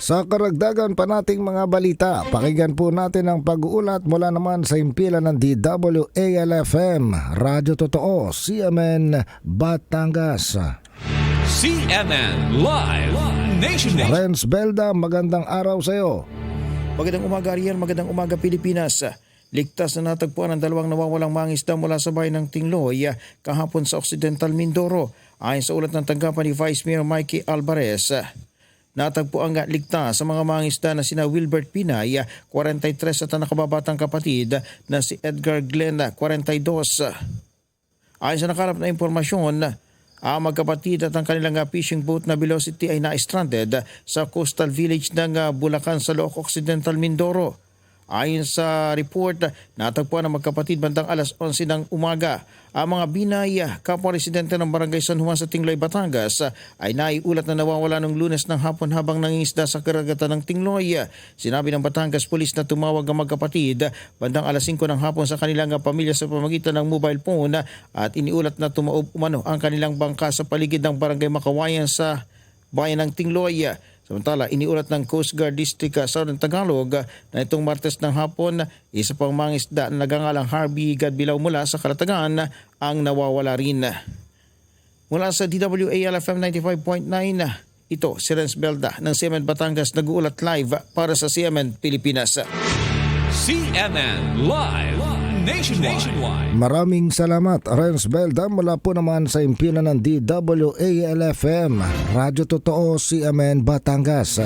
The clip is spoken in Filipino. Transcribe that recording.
Sa karagdagan pa nating mga balita, pakinggan po natin ang pag-uulat mula naman sa impila ng DWALFM, Radyo Totoo, CMN, Batangas. CNN Live Nation Renz Belda, magandang araw sa iyo. Magandang umaga Ariel, magandang umaga Pilipinas. Ligtas na natagpuan ang dalawang nawawalang mangisda mula sa bayan ng Tingloy kahapon sa Occidental Mindoro ayon sa ulat ng tanggapan ni Vice Mayor Mikey Alvarez. Natagpuan nga ligtas sa mga mangisda na sina Wilbert Pinay, 43 at ang nakababatang kapatid na si Edgar Glenn, 42. Ayon sa nakalap na impormasyon, ang magkapatid at ang kanilang fishing boat na Velocity ay na-stranded sa coastal village ng Bulacan sa Loc Occidental, Mindoro. Ayon sa report, natagpuan ang magkapatid bandang alas 11 ng umaga. Ang mga binay, kapwa residente ng barangay San Juan sa Tingloy, Batangas ay naiulat na nawawala ng lunes ng hapon habang nangingisda sa karagatan ng Tingloy. Sinabi ng Batangas Police na tumawag ang magkapatid bandang alas 5 ng hapon sa kanilang pamilya sa pamagitan ng mobile phone at iniulat na tumaob umano ang kanilang bangka sa paligid ng barangay Makawayan sa bayan ng Tingloy. Samantala, iniulat ng Coast Guard District uh, Southern Tagalog uh, na itong Martes ng hapon, isa pang mangisda na nagangalang Harvey Gadbilaw mula sa Kalatagan ang nawawala rin. Mula sa DWALFM 95.9, uh, ito si Renz Belda ng CMN Batangas nag-uulat live para sa CMN Pilipinas. CNN Live Nationwide. Maraming salamat, Renz Belda, mula po naman sa impila ng DWALFM, Radyo Totoo, CMN, Batangas.